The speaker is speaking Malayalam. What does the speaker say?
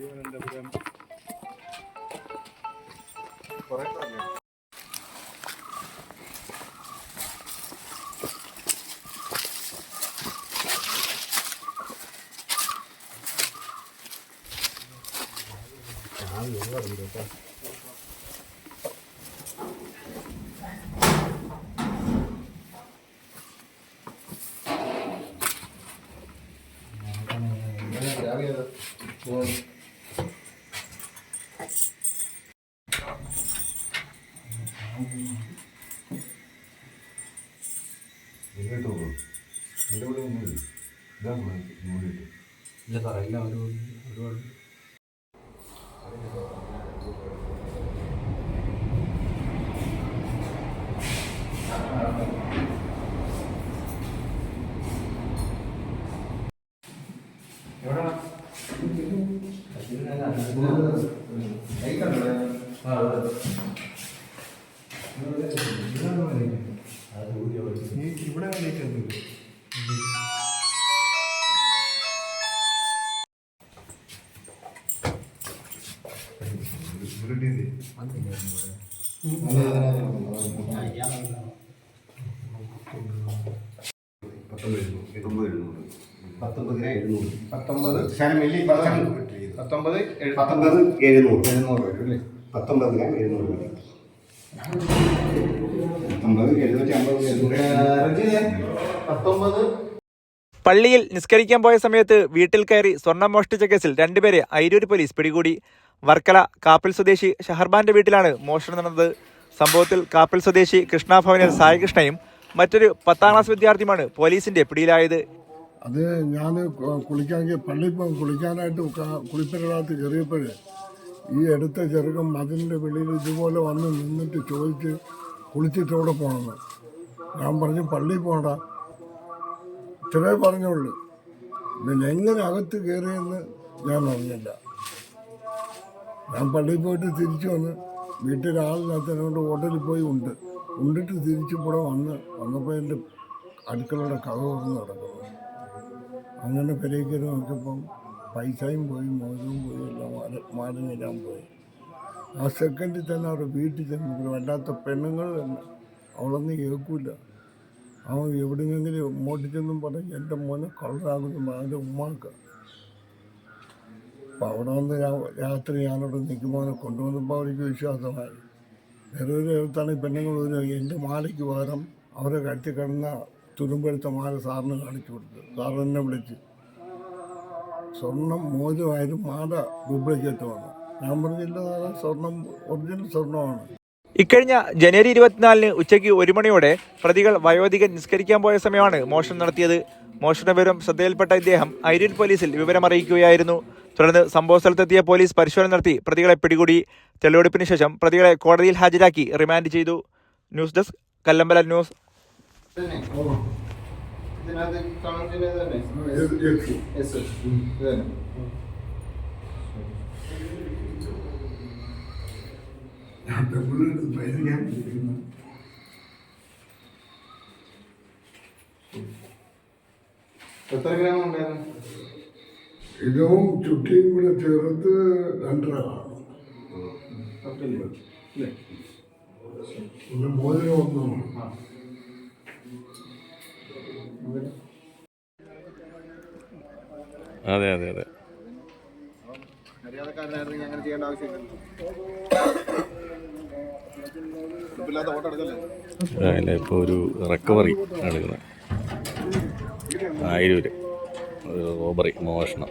തിരുവനന്തപുരം കുറേ പറഞ്ഞു ഇല്ല സാറേ എല്ലാം ഒരു ഒരുപാട്. ഇവിടെ വന്നിട്ടുണ്ട് എഴുന്നൂറ്. പത്തൊമ്പത് വലിയ പത്തൊമ്പത് പത്തൊമ്പത് പത്തൊമ്പത് എഴുന്നൂറ്. എഴുന്നൂറ് വരും അല്ലേ? പത്തൊമ്പത് ഗ്രാം എഴുന്നൂറ് എഴുന്നൂറ്റി അമ്പത് പള്ളിയിൽ നിസ്കരിക്കാൻ പോയ സമയത്ത് വീട്ടിൽ കയറി സ്വർണം മോഷ്ടിച്ച കേസിൽ രണ്ടുപേരെ അയിരൂർ പോലീസ് പിടികൂടി. വർക്കല കാപ്പിൽ സ്വദേശി ഷഹർബാന്റെ വീട്ടിലാണ് മോഷണം നടന്നത്. സംഭവത്തിൽ കാപ്പിൽ സ്വദേശി കൃഷ്ണഭവനിൽ സായികൃഷ്ണയും മറ്റൊരു പത്താം ക്ലാസ് വിദ്യാർത്ഥിയുമാണ് പോലീസിന്റെ പിടിയിലായത്. അത് ഞാൻ കുളിക്കാൻ പള്ളി കുളിക്കാനായിട്ട് കുളിപ്പിനകത്ത് കുളിപ്പരകത്ത് കയറിയപ്പോൾ ഈ അടുത്ത ചെറുക്കം മതിലിന്റെ വെളിയിൽ ഇതുപോലെ വന്ന് നിന്നിട്ട് ചോദിച്ച് കുളിച്ചിട്ട് എവിടെ പോകണമെന്ന്. ഞാൻ പറഞ്ഞു പള്ളിയിൽ പോകണ്ട. ഇത്രേ പറഞ്ഞുള്ളൂ. പിന്നെ എങ്ങനെ അകത്ത് കയറിയെന്ന് ഞാൻ അറിഞ്ഞില്ല. ഞാൻ പള്ളിയിൽ പോയിട്ട് തിരിച്ചു വന്ന് വീട്ടിൽ ആളില്ലാത്തതിനോട് ഹോട്ടലിൽ പോയി ഉണ്ട്. ഉണ്ടിട്ട് തിരിച്ചു ഇവിടെ വന്ന് വന്നപ്പോൾ എന്റെ അടുക്കളയുടെ കഥ തുറന്ന് നടക്കുന്നു അങ്ങനെ പെരേക്ക് നോക്കിയപ്പം പൈസയും പോയി മോചനവും പോയി എല്ലാം മാല മാലിനെല്ലാം പോയി. ആ സെക്കൻഡിൽ തന്നെ അവരുടെ വീട്ടിൽ ചെന്നു വല്ലാത്ത പെണ്ണുങ്ങൾ തന്നെ. അവളൊന്നും കേൾക്കൂല. അവൻ എവിടെയെങ്കിലും മോട്ടിച്ചെന്നും പറഞ്ഞ് എന്റെ മോനെ കളറാകുന്നു അവന്റെ ഉമ്മാക്ക. അപ്പം അവിടെ വന്ന് രാത്രി ഞാനവിടെ നിൽക്കുമ്പോൾ കൊണ്ടുവന്നപ്പോൾ അവർക്ക് വിശ്വാസമായി. വേറെ ഒരു ഇടത്താണ് പെണ്ണുങ്ങൾ ഒരു എന്റെ മാലയ്ക്ക് പകരം അവരെ കട്ടി കിടന്ന തുരുമ്പെടുത്ത മാല സാറിന് കാണിച്ചു കൊടുത്തു. സാറിനെ വിളിച്ച്. സ്വർണം മോചമായാലും മാല ഡ്യൂപ്ലിക്കേറ്റ് വന്നു ഞാൻ പറഞ്ഞില്ല സ്വർണം ഒറിജിനൽ സ്വർണമാണ് ഇക്കഴിഞ്ഞ ജനുവരി ഇരുപത്തിനാലിന് ഉച്ചയ്ക്ക് ഒരു മണിയോടെ പ്രതികൾ വയോധികൻ നിസ്കരിക്കാൻ പോയ സമയമാണ് മോഷണം നടത്തിയത്. മോഷണ വിവരം ശ്രദ്ധയിൽപ്പെട്ട ഇദ്ദേഹം ഐരിൽ പോലീസിൽ വിവരമറിയിക്കുകയായിരുന്നു തുടർന്ന് സംഭവ സ്ഥലത്തെത്തിയ പോലീസ് പരിശോധന നടത്തി പ്രതികളെ പിടികൂടി. തെളിവെടുപ്പിന് ശേഷം പ്രതികളെ കോടതിയിൽ ഹാജരാക്കി റിമാൻഡ് ചെയ്തു. News desk Kallambala news. ഇതിനകത്ത് കണക്കിന് പൈസ ഞാൻ ഇരിക്കുന്നു എത്ര ഗ്രാം ഉണ്ടായിരുന്നു? ഇതും ചുട്ടിയും കൂടെ ചേർത്ത് രണ്ടര കാണും മോതിരം ഒന്നും. അതെ അതെ അതെ. മര്യാദക്കാരനായിരുന്നെങ്കിൽ അങ്ങനെ ചെയ്യേണ്ട ആവശ്യമില്ല ഇപ്പോൾ ഒരു റിക്കവറി നടക്കുന്നത് ആയിരം ഒരു റോബറി മോഷണം.